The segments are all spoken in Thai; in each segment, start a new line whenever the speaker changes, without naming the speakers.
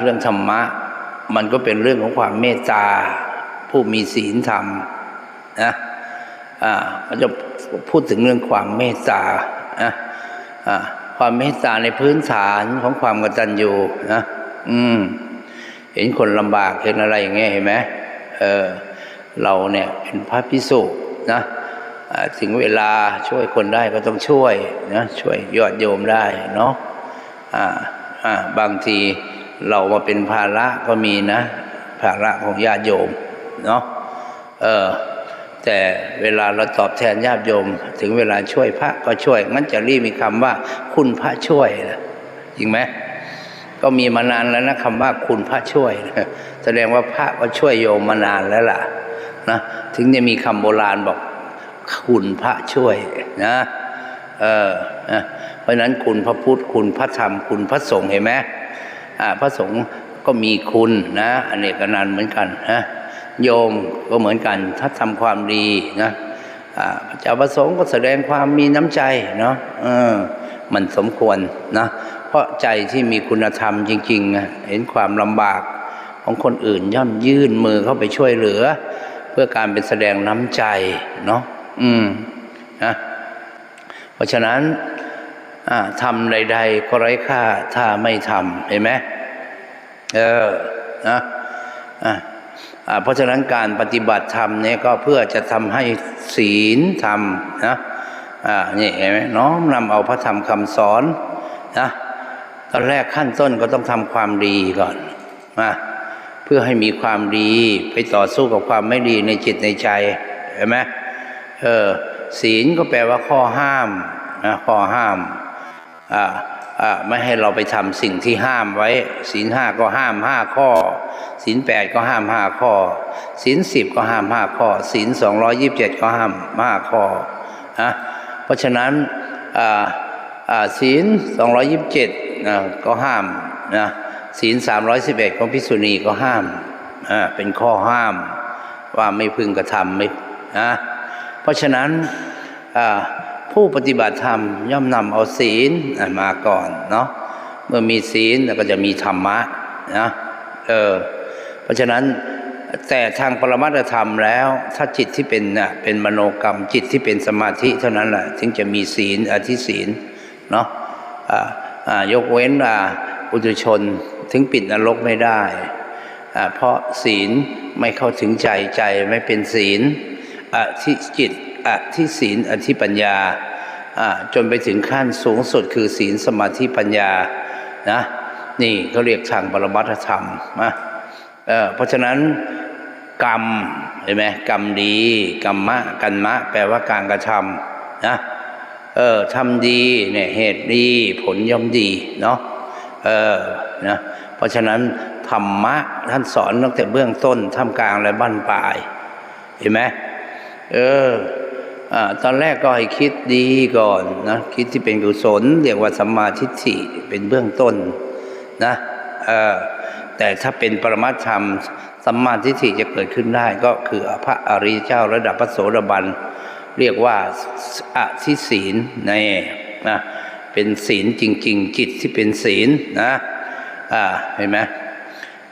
เรื่องธรรมะ มันก็เป็นเรื่องของความเมตตา ผู้มีศีลธรรมนะอ่ามันจะพูดถึงเรื่องความเมตตานะอ่าความเมตตาในพื้นฐานของความกตัญญูนะอืม เห็นคนลำบากเห็นอะไรอย่างเงี้ยเห็นไหมเออเราเนี่ยเป็นพระพิสุนะถึงเวลาช่วยคนได้ก็ต้องช่วยนะช่วยยอดโยมได้เนาะอ่าอ่าบางที เรามาเป็นภาระก็มีนะ ภาระของญาติโยมเนาะเออแต่เวลาเราตอบแทนญาติโยม ถึงเวลาช่วยพระก็ช่วย งั้นจะรีบมีคำว่าคุณพระช่วยนะจริงไหมก็มีมานานแล้วนะคำว่าคุณพระช่วยนะแสดงว่าพระก็ช่วยโยมมานานแล้วล่ะนะถึงจะมีคำโบราณบอกคุณพระช่วยนะเออนะเพราะฉะนั้นคุณพระพุทธคุณพระธรรมคุณพระสงฆ์เห็นไหม พระสงฆ์ก็มีคุณนะอเนกนันเหมือนกันนะโยมก็เหมือนกันถ้าทำความดีนะพระเจ้าประสงค์ก็แสดงความมีน้ำใจเนาะมันสมควรนะเพราะใจที่มีคุณธรรมจริงๆ เห็นความลำบากของคนอื่นย่อมยื่นมือเข้าไปช่วยเหลือ เพื่อการเป็นแสดงน้ำใจเนาะอืมนะเพราะฉะนั้น ทำใดๆก็ไร้ค่าถ้าไม่ทำเห็นไหมเออนะอ่าเพราะฉะนั้นการปฏิบัติธรรมเนี่ยก็เพื่อจะทำให้ศีลธรรมนะอ่านี่เห็นไหมน้อมนำเอาพระธรรมคำสอนนะตอนแรกขั้นต้นก็ต้องทำความดีก่อนนะเพื่อให้มีความดีไปต่อสู้กับความไม่ดีในจิตในใจเห็นไหมเออศีลก็แปลว่าข้อห้ามนะข้อห้าม ไม่ให้เราไปทำสิ่งที่ห้ามไว้ศีลห้าก็ห้ามห้าข้อศีลแปดก็ห้ามห้าข้อศีลสิบก็ห้ามห้าข้อศีลสองร้อยยิบเจ็ดก็ห้ามห้าข้อนะเพราะฉะนั้นศีลสองร้อยยิบเจ็ดก็ห้ามนะศีลสามร้อยสิบเอ็ดของพิกษุณีก็ห้ามอ่าเป็นข้อห้ามว่าไม่พึงกระทำไม่นะเพราะฉะนั้นอ่า ผู้ปฏิบัติธรรมย่อมนำเอาศีลมาก่อนเนาะเมื่อมีศีลแล้วก็จะมีธรรมะนะเออเพราะฉะนั้นแต่ทางปรมัตธรรมแล้ว ถ้าจิตที่เป็นน่ะเป็นมโนกรรมจิตที่เป็นสมาธิเท่านั้นแหละถึงจะมีศีลอธิศีลเนาะอ่าอ่ายกเว้นอ่าปุถุชนถึงปิดนรกไม่ได้อ่าเพราะศีลไม่เข้าถึงใจใจไม่เป็นศีลอธิจิต อธิศีลอธิปัญญาอ่าจนไปถึงขั้นสูงสุดคือศีลสมาธิปัญญานะนี่เขาเรียกทางปรมัตธรรมนะเเพราะฉะนั้นกรรมเห็นไหมกรรมดีกรรมะกันมะ แปลว่าการกระทำนะเออทำดีเนี่ยเหตุดีผลย่อมดีเนาะเออนะเพราะฉะนั้นธรรมะท่านสอนตั้งแต่เบื้องต้นท่ามกลางและบั้นปลายเห็นไหมเออ ตอนแรกก็ให้คิดดีก่อนนะคิดที่เป็นกุศลเรียกว่าสัมมาทิฏฐิเป็นเบื้องต้นนะแต่ถ้าเป็นปรมัตธรรมสัมมาทิฏฐิจะเกิดขึ้นได้ก็คือพระอริยเจ้าระดับพระโสดาบันเรียกว่าอธิศีลในนะเป็นศีลจริง ๆ จิตที่เป็นศีลนะอ่าเห็นไหม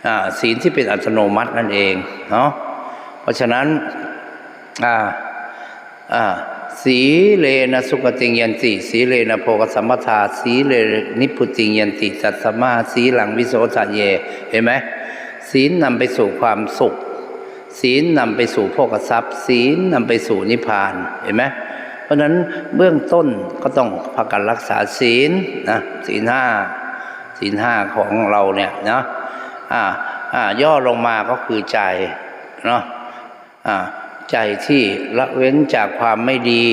อ่าศีลที่เป็นอัตโนมัตินั่นเองเนาะเพราะฉะนั้นอ่า สีเลนะสุขติงยันติสีเลนะโพกสัมปทาสีเลนิพุติงยันติสัตสมาสีหลังวิโสทะเย เห็นไหมศีลนำไปสู่ความสุข ศีลนำไปสู่โภกทรัพย์ ศีลนำไปสู่นิพพานเห็นไหมเพราะนั้นเบื้องต้นก็ต้องพากันรักษาศีลนะศีลห้าศีลห้าของเราเนี่ยนะอ่าอ่าย่อลงมาก็คือใจเนาะอ่า ใจที่ละเว้นจากความไม่ดี